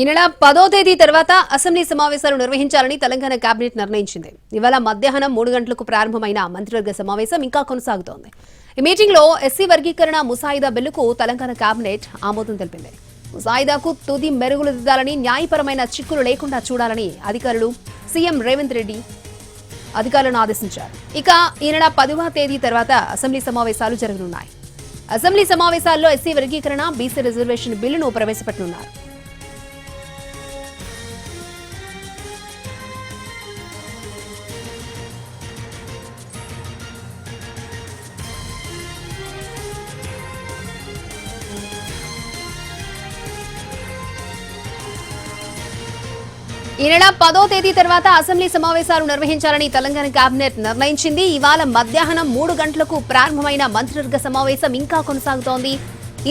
ఈ నెల పదో తేదీ తర్వాత అసెంబ్లీ సమావేశాలు నిర్వహించాలని తెలంగాణ కేబినెట్ నిర్ణయించింది. ఇవాళ మధ్యాహ్నం మూడు గంటలకు ప్రారంభమైన మంత్రివర్గ సమావేశం ఇంకా కొనసాగుతోంది. ఈ మీటింగ్లో ఎస్సీ వర్గీకరణ ముసాయిదా బిల్లుకు తెలంగాణ కేబినెట్ ఆమోదం తెలిపింది. ముసాయిదాకు తుది మెరుగులు దిద్దాలని న్యాయపరమైన చిక్కులు లేకుండా చూడాలని అధికారులు సీఎం రేవంత్ రెడ్డి అధికారులను ఆదేశించారు. ఇక ఈ నెల పదవ తేదీ తర్వాత అసెంబ్లీ సమావేశాలు జరగనున్నాయి. అసెంబ్లీ సమావేశాల్లో ఎస్సీ వర్గీకరణ బీసీ రిజర్వేషన్ బిల్లును ప్రవేశపెట్టనున్నారు. ఈ నెల పదో తేదీ తర్వాత అసెంబ్లీ సమావేశాలు నిర్వహించాలని తెలంగాణ కేబినెట్ నిర్ణయించింది. ఇవాళ మధ్యాహ్నం మూడు గంటలకు ప్రారంభమైన మంత్రివర్గ సమావేశం ఇంకా కొనసాగుతోంది.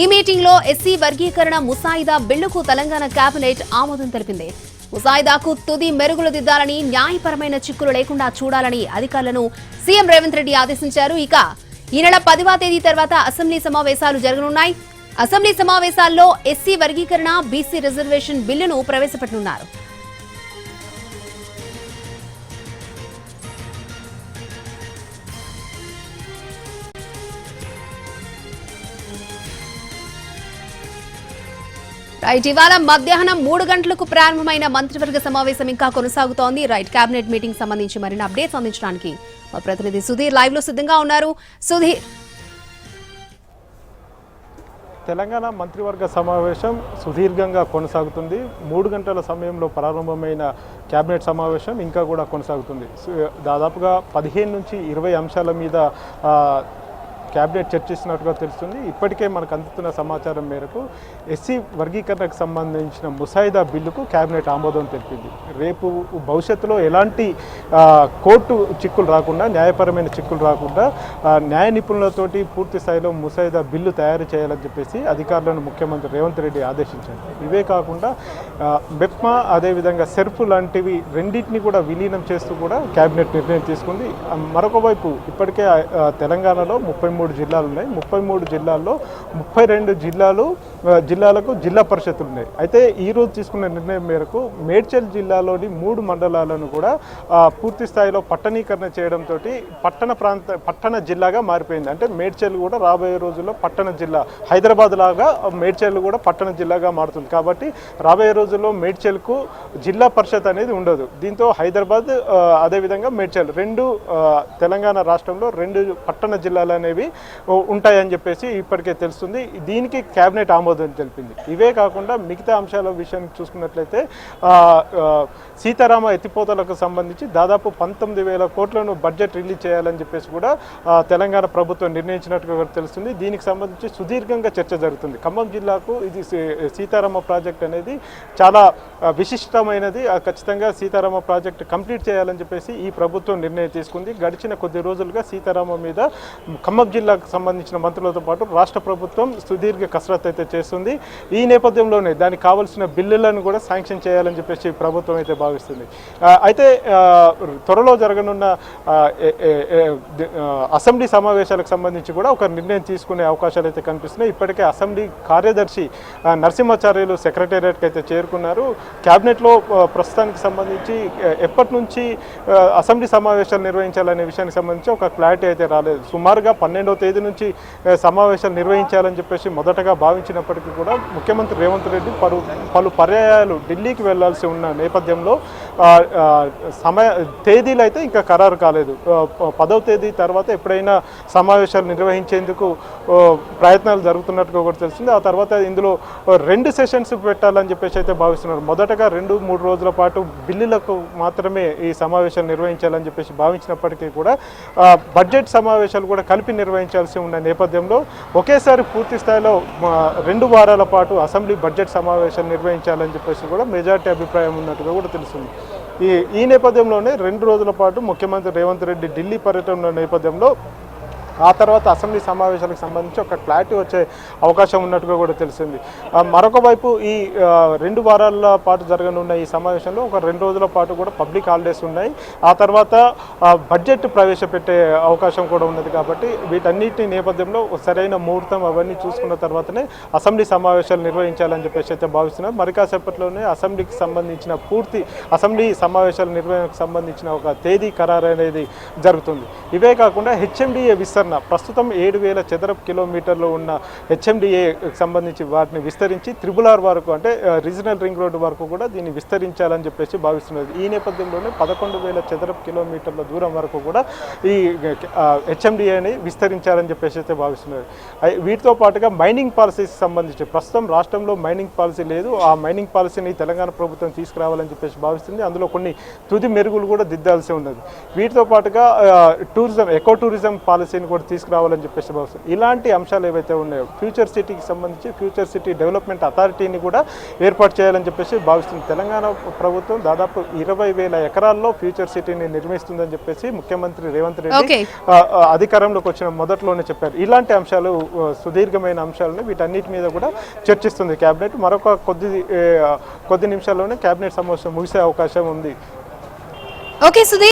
ఈ మీటింగ్లో ఎస్సీ వర్గీకరణ ముసాయిదా బిల్లుకు తెలంగాణ కేబినెట్ ఆమోదం తెలిపింది. ముసాయిదాకు తుది మెరుగులు దిద్దాలని న్యాయపరమైన చిక్కులు లేకుండా చూడాలని అధికారులను సీఎం రేవంత్ రెడ్డి ఆదేశించారు. ఇక ఈ నెల పదివ తేదీ తర్వాత అసెంబ్లీ సమావేశాలు జరగనున్నాయి. అసెంబ్లీ సమావేశాల్లో ఎస్సీ వర్గీకరణ బీసీ రిజర్వేషన్ బిల్లును ప్రవేశపెట్టనున్నారు. రైట్ ఇవాళ మధ్యాహ్నం మూడు గంటలకు ప్రారంభమైన మంత్రివర్గ సమావేశం ఇంకా కొనసాగుతోంది. రైట్ కేబినెట్ మీటింగ్ సంబంధించి మరిన్ని అప్డేట్స్ అందించడానికి మా ప్రతినిధి సుధీర్ లైవ్లో సిద్ధంగా ఉన్నారు. సుధీర్. తెలంగాణ మంత్రివర్గ సమావేశం సుదీర్ఘంగా కొనసాగుతుంది. మూడు గంటల సమయంలో ప్రారంభమైన కేబినెట్ సమావేశం ఇంకా కూడా కొనసాగుతుంది. దాదాపుగా పదిహేను నుంచి ఇరవై అంశాల మీద క్యాబినెట్ చర్చిస్తున్నట్టుగా తెలుస్తుంది. ఇప్పటికే మనకు అందుతున్న సమాచారం మేరకు ఎస్సీ వర్గీకరణకు సంబంధించిన ముసాయిదా బిల్లుకు క్యాబినెట్ ఆమోదం తెలిపింది. రేపు భవిష్యత్తులో ఎలాంటి కోర్టు చిక్కులు రాకుండా న్యాయపరమైన చిక్కులు రాకుండా న్యాయ నిపుణులతోటి పూర్తి స్థాయిలో ముసాయిదా బిల్లు తయారు చేయాలని చెప్పేసి అధికారులను ముఖ్యమంత్రి రేవంత్ రెడ్డి ఆదేశించారు. ఇవే కాకుండా ఆ, మెప్మా అదేవిధంగా సెర్ఫ్ లాంటివి రెండింటిని కూడా విలీనం చేస్తూ కూడా కేబినెట్ నిర్ణయం తీసుకుంది. మరొక వైపు ఇప్పటికే తెలంగాణలో ముప్పై మూడు జిల్లాలు ఉన్నాయి. ముప్పై మూడు జిల్లాల్లో ముప్పై రెండు జిల్లాలు జిల్లాలకు జిల్లా పరిషత్తులు ఉన్నాయి. అయితే ఈరోజు తీసుకున్న నిర్ణయం మేరకు మేడ్చల్ జిల్లాలోని మూడు మండలాలను కూడా పూర్తి స్థాయిలో పట్టణీకరణ చేయడంతో పట్టణ ప్రాంత పట్టణ జిల్లాగా మారిపోయింది. అంటే మేడ్చల్ కూడా రాబోయే రోజుల్లో పట్టణ జిల్లా హైదరాబాద్ లాగా మేడ్చల్ కూడా పట్టణ జిల్లాగా మారుతుంది. కాబట్టి రాబోయే రోజుల్లో మేడ్చల్కు జిల్లా పరిషత్ అనేది ఉండదు. దీంతో హైదరాబాద్ అదేవిధంగా మేడ్చల్ రెండు తెలంగాణ రాష్ట్రంలో రెండు పట్టణ జిల్లాలు అనేవి ఉంటాయని చెప్పేసి ఇప్పటికే తెలుస్తుంది. దీనికి కేబినెట్ ఆమోదం తెలిపింది. ఇవే కాకుండా మిగతా అంశాల విషయం చూసుకున్నట్లయితే సీతారామ ఎత్తిపోతలకు సంబంధించి దాదాపు పంతొమ్మిది వేల కోట్లను బడ్జెట్ రిలీజ్ చేయాలని చెప్పేసి కూడా తెలంగాణ ప్రభుత్వం నిర్ణయించినట్టుగా తెలుస్తుంది. దీనికి సంబంధించి సుదీర్ఘంగా చర్చ జరుగుతుంది. ఖమ్మం జిల్లాకు ఇది సీతారామ ప్రాజెక్ట్ అనేది చాలా విశిష్టమైనది. ఖచ్చితంగా సీతారామ ప్రాజెక్ట్ కంప్లీట్ చేయాలని చెప్పేసి ఈ ప్రభుత్వం నిర్ణయం తీసుకుంది. గడిచిన కొద్ది రోజులుగా సీతారామ మీద ఖమ్మం జిల్లాకు సంబంధించిన మంత్రులతో పాటు రాష్ట్ర ప్రభుత్వం సుదీర్ఘ కసరత్తు అయితే చేస్తుంది. ఈ నేపథ్యంలోనే దానికి కావాల్సిన బిల్లులను కూడా శాంక్షన్ చేయాలని చెప్పేసి ప్రభుత్వం అయితే భావిస్తుంది. అయితే త్వరలో జరగనున్న అసెంబ్లీ సమావేశాలకు సంబంధించి కూడా ఒక నిర్ణయం తీసుకునే అవకాశాలు అయితే కనిపిస్తున్నాయి. ఇప్పటికే అసెంబ్లీ కార్యదర్శి నరసింహాచార్యులు సెక్రటేరియట్కి అయితే చేరుకున్నారు. క్యాబినెట్లో ప్రస్తుతానికి సంబంధించి ఎప్పటి నుంచి అసెంబ్లీ సమావేశాలు నిర్వహించాలనే విషయానికి సంబంధించి ఒక క్లారిటీ అయితే రాలేదు. సుమారుగా పన్నెండవ తేదీ నుంచి సమావేశాలు నిర్వహించాలని చెప్పేసి మొదటగా భావించినప్పటికీ కూడా ముఖ్యమంత్రి రేవంత్ రెడ్డి పలు పలు పర్యాయాలు ఢిల్లీకి వెళ్ళాల్సి ఉన్న నేపథ్యంలో సమయ తేదీలు అయితే ఇంకా ఖరారు కాలేదు. పదవ తేదీ తర్వాత ఎప్పుడైనా సమావేశాలు నిర్వహించేందుకు ప్రయత్నాలు జరుగుతున్నట్టుగా కూడా తెలిసింది. ఆ తర్వాత ఇందులో రెండు సెషన్స్ పెట్టాలని చెప్పేసి అయితే భావిస్తున్నారు. మొదటగా రెండు మూడు రోజుల పాటు బిల్లులకు మాత్రమే ఈ సమావేశాలు నిర్వహించాలని చెప్పేసి భావించినప్పటికీ కూడా బడ్జెట్ సమావేశాలు కూడా కలిపి నిర్వహించాల్సి ఉన్న నేపథ్యంలో ఒకేసారి పూర్తి స్థాయిలో రెండు రెండు వారాల పాటు అసెంబ్లీ బడ్జెట్ సమావేశం నిర్వహించాలని చెప్పేసి కూడా మెజార్టీ అభిప్రాయం ఉన్నట్టుగా కూడా తెలిసింది ఈ ఈ నేపథ్యంలోనే రెండు రోజుల పాటు ముఖ్యమంత్రి రేవంత్ రెడ్డి ఢిల్లీ పర్యటన నేపథ్యంలో ఆ తర్వాత అసెంబ్లీ సమావేశాలకు సంబంధించి ఒక క్లారిటీ వచ్చే అవకాశం ఉన్నట్టుగా కూడా తెలిసింది. మరొక వైపు ఈ రెండు వారాల పాటు జరగనున్న ఈ సమావేశంలో ఒక రెండు రోజుల పాటు కూడా పబ్లిక్ హాలిడేస్ ఉన్నాయి. ఆ తర్వాత బడ్జెట్ ప్రవేశపెట్టే అవకాశం కూడా ఉన్నది కాబట్టి వీటన్నిటి నేపథ్యంలో సరైన ముహూర్తం అవన్నీ చూసుకున్న తర్వాతనే అసెంబ్లీ సమావేశాలు నిర్వహించాలని చెప్పేసి అయితే భావిస్తున్నారు. మరి కాసేపట్లోనే అసెంబ్లీకి సంబంధించిన పూర్తి అసెంబ్లీ సమావేశాల నిర్వహణకు సంబంధించిన ఒక తేదీ ఖరారు అనేది జరుగుతుంది. ఇవే కాకుండా హెచ్ఎండిఏ విస్తరణ ప్రస్తుతం ఏడు వేల చదరపు కిలోమీటర్లు ఉన్న హెచ్ఎండిఏ సంబంధించి వాటిని విస్తరించి త్రిబుల్ ఆర్ వరకు అంటే రీజనల్ రింగ్ రోడ్డు వరకు కూడా దీన్ని విస్తరించాలని చెప్పేసి భావిస్తున్నది. ఈ నేపథ్యంలోనే పదకొండు వేల చదరపు కిలోమీటర్ల దూరం వరకు కూడా ఈ హెచ్ఎండిఏని విస్తరించాలని చెప్పేసి అయితే భావిస్తున్నారు వీటితో పాటుగా మైనింగ్ పాలసీకి సంబంధించి ప్రస్తుతం రాష్ట్రంలో మైనింగ్ పాలసీ లేదు. ఆ మైనింగ్ పాలసీని తెలంగాణ ప్రభుత్వం తీసుకురావాలని చెప్పేసి భావిస్తుంది. అందులో కొన్ని తుది మెరుగులు కూడా దిద్దాల్సి ఉన్నది. వీటితో పాటుగా టూరిజం ఎకో టూరిజం పాలసీని కూడా తీసుకురావాలని చెప్పేసి భావిస్తుంది ఇలాంటి అంశాలు ఏవైతే ఉన్నాయో ఫ్యూచర్ సిటీకి సంబంధించి ఫ్యూచర్ సిటీ డెవలప్మెంట్ అథారిటీని కూడా ఏర్పాటు చేయాలని చెప్పేసి భావిస్తుంది. తెలంగాణ ప్రభుత్వం దాదాపు ఇరవై వేల ఎకరాల్లో ఫ్యూచర్ సిటీని నిర్మిస్తుందని చెప్పేసి ముఖ్యమంత్రి రేవంత్ రెడ్డి అధికారంలోకి వచ్చిన మొదట్లోనే చెప్పారు. ఇలాంటి అంశాలు సుదీర్ఘమైన అంశాలను వీటన్నిటి మీద కూడా చర్చిస్తుంది కేబినెట్ మరొక కొద్ది కొద్ది నిమిషాల్లోనే కేబినెట్ సమావేశం ముగిసే అవకాశం ఉంది. ఓకే సుధీర్